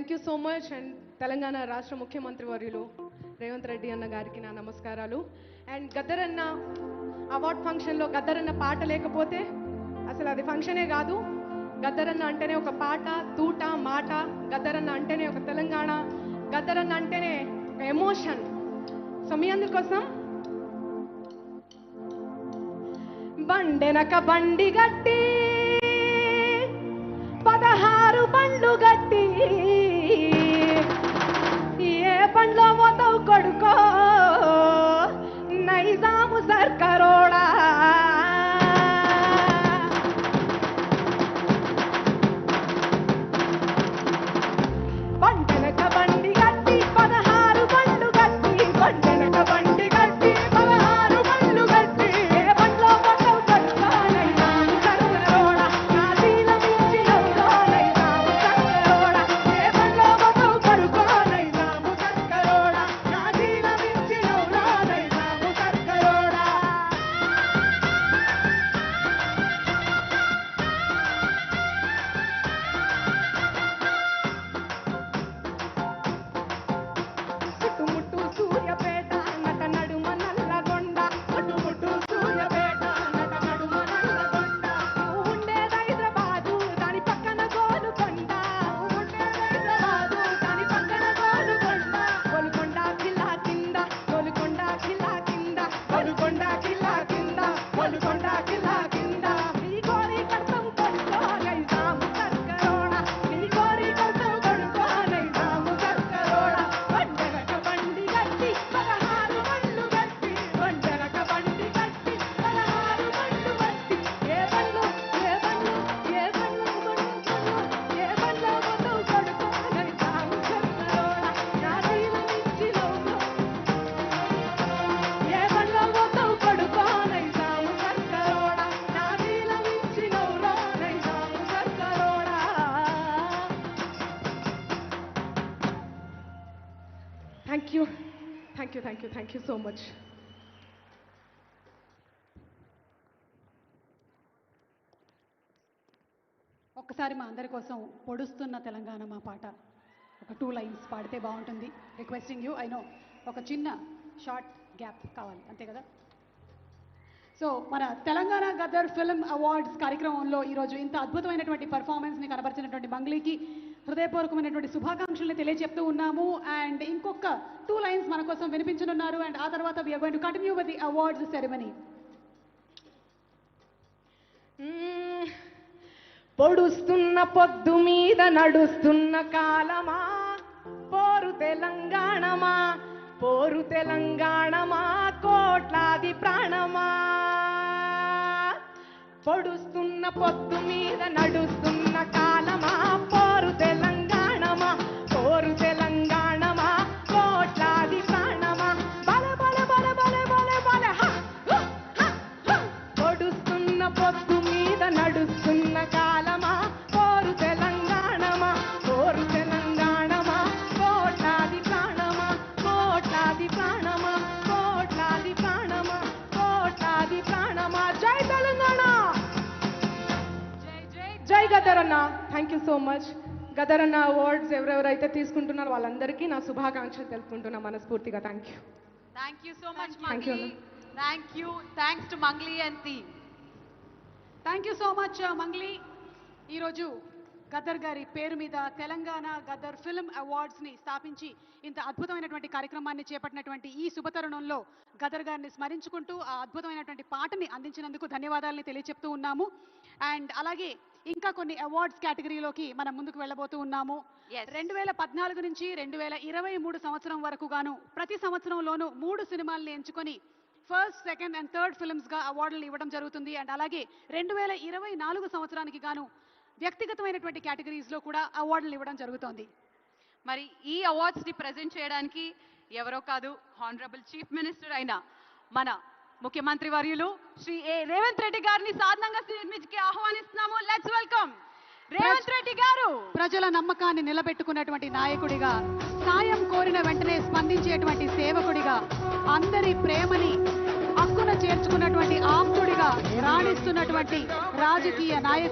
Thank you so much and Telangana రాష్ట్ర ముఖ్యమంత్రి వర్యులు రేవంత్ రెడ్డి అన్న గారికి నా నమస్కారాలు. అండ్ గద్దరన్న అవార్డ్ ఫంక్షన్లో గద్దరన్న పాట లేకపోతే అసలు అది ఫంక్షనే కాదు. గద్దరన్న అంటేనే ఒక పాట తూట మాట. గద్దరన్న అంటేనే ఒక తెలంగాణ. గద్దరన్న అంటేనే ఒక ఎమోషన్ సో మీ అందుకోసం బండెనక బండి గట్టి పదహారు బండ్లు గట్టి thank you thank you thank you thank you so much ఒక్కసారి మా అందరి కోసం పొడుస్తున్న తెలంగాణ మా పాట. ఒక టూ లైన్స్ పాడితే బాగుంటుంది. రిక్వెస్టింగ్ యూ ఐ నో ఒక చిన్న షార్ట్ గ్యాప్ కావాలి అంతే కదా? సో మన తెలంగాణ గదర్ ఫిల్మ్ అవార్డ్స్ కార్యక్రమంలో ఈరోజు ఇంత అద్భుతమైనటువంటి పర్ఫార్మెన్స్ని కనబరిచినటువంటి మంగ్లీకి హృదయపూర్వకమైనటువంటి శుభాకాంక్షల్ని తెలియజెప్తూ ఉన్నాము. అండ్ ఇంకొక టూ లైన్స్ మన కోసం వినిపించనున్నారు. అండ్ ఆ తర్వాత we're going to continue with the awards ceremony పొడుస్తున్న పొద్దు మీద నడుస్తున్న కాలమా? పోరు తెలంగాణమా? పోరు తెలంగాణమా? కోట్లాది ప్రాణమా? పొడుస్తున్న పొద్దు మీద నడుస్తున్న పొద్దు మీద నడుస్తున్న కాలమా? పోరు తెలంగాణమా? పోరు తెలంగాణమా? కోట్లాది ప్రాణమా? కోట్లాది ప్రాణమా? కోట్లాది ప్రాణమా? కోట్లాది ప్రాణమా? జై తెలంగాణ! జై గదరన్న. థ్యాంక్ యూ సో మచ్ గదరన్న అవార్డ్స్ ఎవరెవరైతే తీసుకుంటున్నారో వాళ్ళందరికీ నా శుభాకాంక్షలు తెలుపుకుంటున్నా మనస్ఫూర్తిగా. Thank you thank you so much you, Mangli thank you thanks to Mangli and the thank you so much Mangli ఈరోజు గద్దర్ గారి పేరు మీద తెలంగాణ గద్దర్ ఫిల్మ్ అవార్డ్స్ని స్థాపించి ఇంత అద్భుతమైనటువంటి కార్యక్రమాన్ని చేపట్టినటువంటి ఈ శుభతరుణంలో గద్దర్ గారిని స్మరించుకుంటూ ఆ అద్భుతమైనటువంటి పాటని అందించినందుకు ధన్యవాదాలని తెలియచెప్తూ ఉన్నాము. అండ్ అలాగే ఇంకా కొన్ని అవార్డ్స్ కేటగిరీలోకి మనం ముందుకు వెళ్ళబోతూ ఉన్నాము. రెండు వేల పద్నాలుగు నుంచి రెండు వేల ఇరవై మూడు సంవత్సరం వరకు గాను ప్రతి సంవత్సరంలోనూ మూడు సినిమాల్ని ఎంచుకొని ఫస్ట్ సెకండ్ అండ్ థర్డ్ ఫిల్మ్స్గా అవార్డులు ఇవ్వడం జరుగుతుంది. అండ్ అలాగే రెండు వేల ఇరవై నాలుగు సంవత్సరానికి గాను వ్యక్తిగతమైనటువంటి కేటగిరీస్లో కూడా అవార్డులు ఇవ్వడం జరుగుతోంది. మరి ఈ అవార్డ్స్ని ప్రజెంట్ చేయడానికి ఎవరో కాదు హానరబుల్ చీఫ్ మినిస్టర్ అయిన మన ముఖ్యమంత్రి వర్యులు శ్రీ ఏ రేవంత్ రెడ్డి గారిని సాధారణంగా కి ఆహ్వానిస్తున్నాము. లెట్స్ వెల్కమ్ రేవంత్ రెడ్డి గారు. ప్రజల నమ్మకాన్ని నిలబెట్టుకున్నటువంటి నాయకుడిగా సాయం కోరిన వెంటనే స్పందించేటువంటి సేవకుడిగా అందరి ప్రేమని హక్కున చేర్చుకున్నటువంటి ఆప్తుడిగా రాణిస్తున్నటువంటి రాజకీయ నాయకుడు.